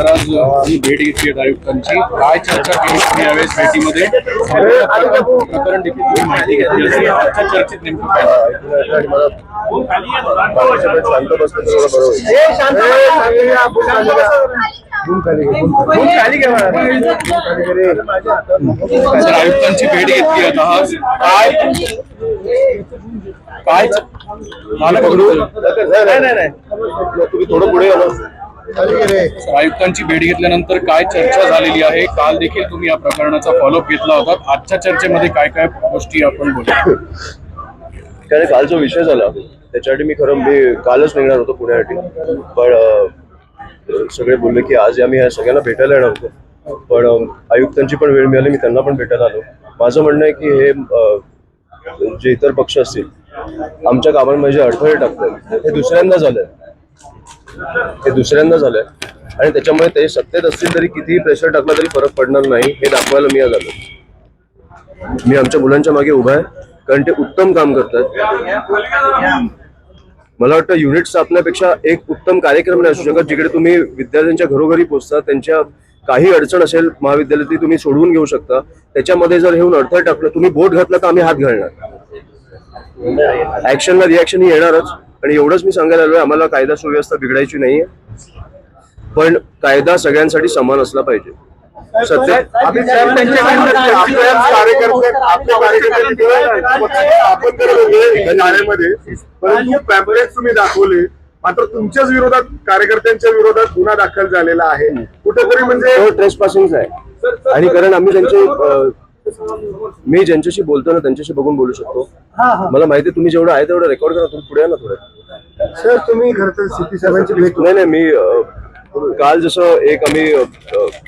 तर आज तुम्ही भेट घेतली आहे आयुक्तांची काय चर्चा केली तुम्ही यावेळेस भेटीमध्ये प्रकरण देखील तुम्ही माहिती घेतली असेल आजच्या चर्चेत नेमकं काय झालं? आणि मला माझ्यासोबत शांत बसलं तर मला बरं होईल. बूम खाली घे, बूम खाली घे. खाली घे रे. तर आयुक्तांची भेट घेतली आता आज काय काय मला पकडू? बघू नाही, नाही, नाही. तुम्ही थोडं पुढे आलो खाली घे रे. तर आयुक्तांची भेट घेतल्यानंतर काय चर्चा झालेली आहे? काल देखील तुम्ही या प्रकरणाचा फॉलोअप घेतला होता. आजच्या चर्चेमध्ये काय काय गोष्टी आपण बोलू? त्याने काल जो विषय झाला त्याच्यासाठी मी खरं मी कालच निघणार होतो पुण्यासाठी. पण सगळे बोलले की आज आम्ही ह्या सगळ्यांना भेटायला येणार होतो. पण आयुक्तांची पण वेळ मिळाली मी त्यांना पण भेटायला आलो. माझं म्हणणं आहे की हे जे इतर पक्ष असतील आमच्या कामांमध्ये जे अडथळे टाकतात हे दुसऱ्यांदा झालंय. हे दुसऱ्यांदा झालंय. आणि त्याच्यामुळे ते सत्तेत असतील तरी कितीही प्रेशर टाकला तरी फरक पडणार नाही. हे दाखवायला मी आज आलो. मी आमच्या मुलांच्या मागे उभा आहे. कारण ते उत्तम काम करतात. मला वाटतं युनिट स्थापण्यापेक्षा एक उत्तम कार्यक्रम नाही असू शकत जिकडे तुम्ही विद्यार्थ्यांच्या घरोघरी पोहोचता त्यांच्या काही अडचण असेल महाविद्यालयात ती तुम्ही सोडवून घेऊ शकता. त्याच्यामध्ये जर येऊन अडथळ टाकलं तुम्ही बोट घातला तर आम्ही हात घालणार? ऍक्शनला रिॲक्शन ही येणारच. आणि एवढंच मी सांगायला आलोय आम्हाला कायदा सुव्यवस्था बिघडायची नाहीये. पण कायदा सगळ्यांसाठी समान असला पाहिजे. सत्य शाळेमध्ये. परंतु पॅम्पलेट तुम्ही दाखवले. मात्र तुमच्याच विरोधात कार्यकर्त्यांच्या विरोधात गुन्हा दाखल झालेला आहे. कुठेतरी म्हणजे तो ट्रेस पासिंग आहे आणि कारण आम्ही त्यांचे मी ज्यांच्याशी बोलतो ना त्यांच्याशी बघून बोलू शकतो. मला माहिती आहे तुम्ही जेवढं आहे तेवढं रेकॉर्ड करा तुम्ही पुढे या ना थोडं. सर तुम्ही खरं तर सीपी साहेबांची भेट नाही नाही मी अं, काल जसं एक आम्ही अं,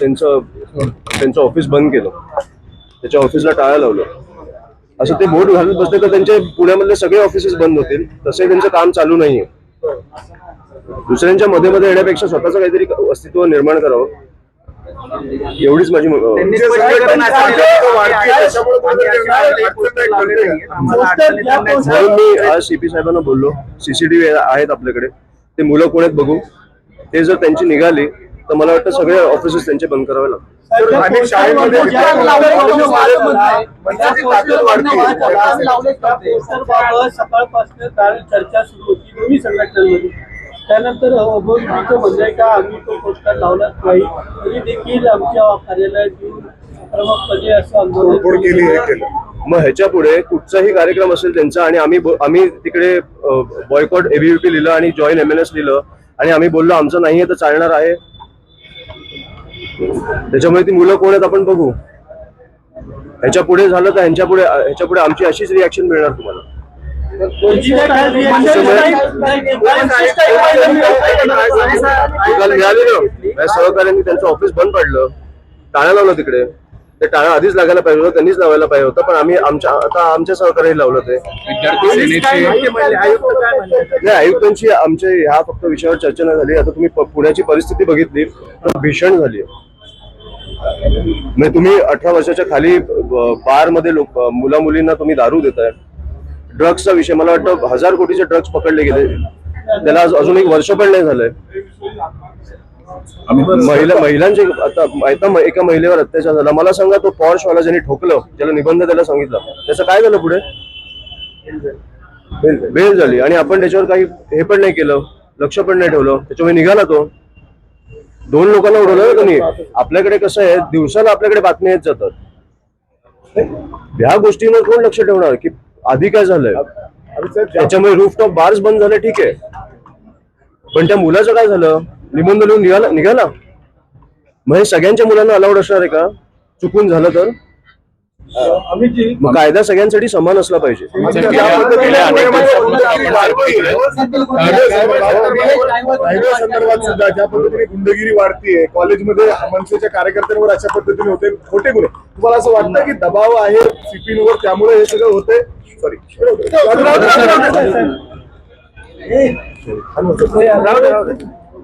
त्यांचं त्यांचं ऑफिस बंद केलं. त्याच्या ऑफिसला टाळा लावलं. असं ते बोर्ड घालत बसले तर त्यांचे पुण्यामधले सगळे ऑफिसेस बंद होतील. तसंही त्यांचं काम चालू नाहीये. दुसऱ्यांच्या मध्ये मध्ये येण्यापेक्षा स्वतःचं काहीतरी अस्तित्व निर्माण करावं. एवढीच माझी मी आज सीपी साहेबांना बोललो. सीसीटीव्ही आहेत आपल्याकडे. ते मुलं कोण आहेत बघू. ते जर त्यांची निघाली तर मला वाटतं सगळे ऑफिसेस त्यांचे बंद करावे लागतात वाढते. सकाळपासून काल चर्चा सुरू होती दोन्ही संघटनांमध्ये त्यानंतर अभोगीचं म्हणणं आहे का? आम्ही तो पोस्टर लावलाच नाही. तरी देखील आमच्या कार्यालयात येऊन क्रमपणे असं आंदोलन केली. हे केलं. मग ह्याच्या पुढे कुठचाही कार्यक्रम असेल त्यांचा आणि आम्ही आम्ही तिकडे बॉयकॉट एबीव्हीपी लिहिलं आणि जॉईन एम एन एस लिहिलं आणि आम्ही बोललो आमचं नाहीये तर चालणार आहे. त्याच्यामुळे ती मुलं कोण आहेत आपण बघू. ह्याच्या पुढे झालं तर ह्यांच्या पुढे ह्याच्या पुढे आमची अशीच रिॲक्शन मिळणार तुम्हाला. काल मिळालेलं माझ्या सहकार्यांनी त्यांचं ऑफिस बंद पडलं. टाळा लावलं तिकडे. ते टाळा आधीच लागायला पाहिजे होतं त्यांनीच लावायला पाहिजे होतं पण आम्ही आमच्या आता आमच्या सहकार्याने लावलं ते. विद्यार्थी सेनेचे नाही आयुक्तांची आमच्या ह्या फक्त विषयावर चर्चा नाही झाली. आता तुम्ही पुण्याची परिस्थिती बघितली तर भीषण झाली. म्हणजे तुम्ही अठरा वर्षाच्या खाली बारमध्ये लोक मुला मुलींना तुम्ही दारू देताय. ड्रग्सचा विषय. मला वाटतं हजार कोटीचे ड्रग्स पकडले गेले. त्याला आज अजून एक वर्ष पण नाही झालंय. महिला महिलांचे आता एका महिलेवर अत्याचार झाला. मला सांगा तो पॉर्श वाला ज्यांनी ठोकलं ज्याला निबंध त्याला सांगितलं त्याचं काय झालं पुढे? बेल झाली. आणि आपण त्याच्यावर काही हे पण नाही केलं लक्ष पण नाही ठेवलं. त्याच्यामुळे निघाला तो. दोन लोकांना उडवलं ना त्यांनी आपल्याकडे कसं आहे दिवसाला आपल्याकडे बातम्या येत जातात. ह्या गोष्टींवर कोण लक्ष ठेवणार? की आधी काय झालंय? त्याच्यामुळे रूफटॉप बार्स बंद झाले ठीक आहे. पण त्या मुलाचं काय झालं? निबंध लिहून निघाला निघाला? मग हे सगळ्यांच्या मुलांना अलाउड असणार आहे का? चुकून झालं तर? मग कायदा सगळ्यांसाठी समान असला पाहिजे संदर्भात सुद्धा ज्या पद्धतीने गुंडगिरी वाढतीये कॉलेजमध्ये मनसेच्या कार्यकर्त्यांवर अशा पद्धतीने होते खोटे गुन्हे तुम्हाला असं वाटतं की दबाव आहे सीपीनवर त्यामुळे हे सगळं होते सॉरी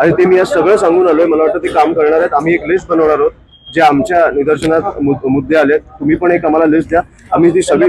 आणि ते मी आज सगळं सांगून आलोय. मला वाटतं ते काम करणार आहेत. आम्ही एक लिस्ट बनवणार आहोत जे आमच्या निदर्शनात मुद्दे आलेत तुम्ही पण एक आम्हाला लिस्ट द्या. आम्ही ती सगळी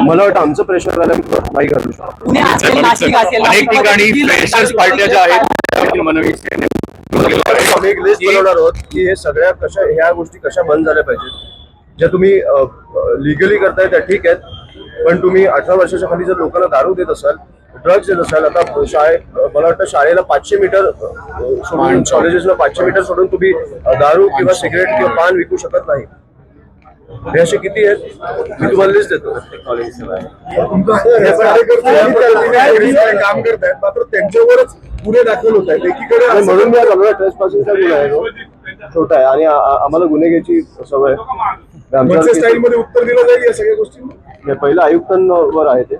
मला वाटतं आमचं प्रेशर झालं नाही करू शकतो अनेक ठिकाणी फ्रेशर्स पार्ट्या ज्या आहेत आम्ही एक लिस्ट बनवणार आहोत की हे सगळ्या कशा ह्या गोष्टी कशा बंद झाल्या पाहिजेत. ज्या तुम्ही लिगली करताय त्या ठीक आहेत. पण तुम्ही अठरा वर्षाच्या खाली जर लोकांना दारू देत असाल ड्रग्ज असाल. आता शाळे मला वाटतं शाळेला पाचशे मीटर सोडून कॉलेजेसला पाचशे मीटर सोडून तुम्ही दारू किंवा सिगरेट किंवा पान विकू शकत नाही. हे असे किती आहेत? मी तुम्हाला लिस्ट देतो. हे काम करतायत मात्र त्यांच्यावरच गुन्हे दाखल होत आहेत. एकीकडे म्हणून मी आज आलो ट्रेस पासिंगचा गुन्हा आहे. छोटा आहे. आणि आम्हाला गुन्हे घ्यायची सवयमध्ये उत्तर दिलं जाईल या सगळ्या गोष्टी पहिलं आयुक्तांवर आहे ते.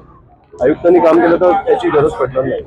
आयुक्तांनी काम केलं तर त्याची गरज पडणार नाही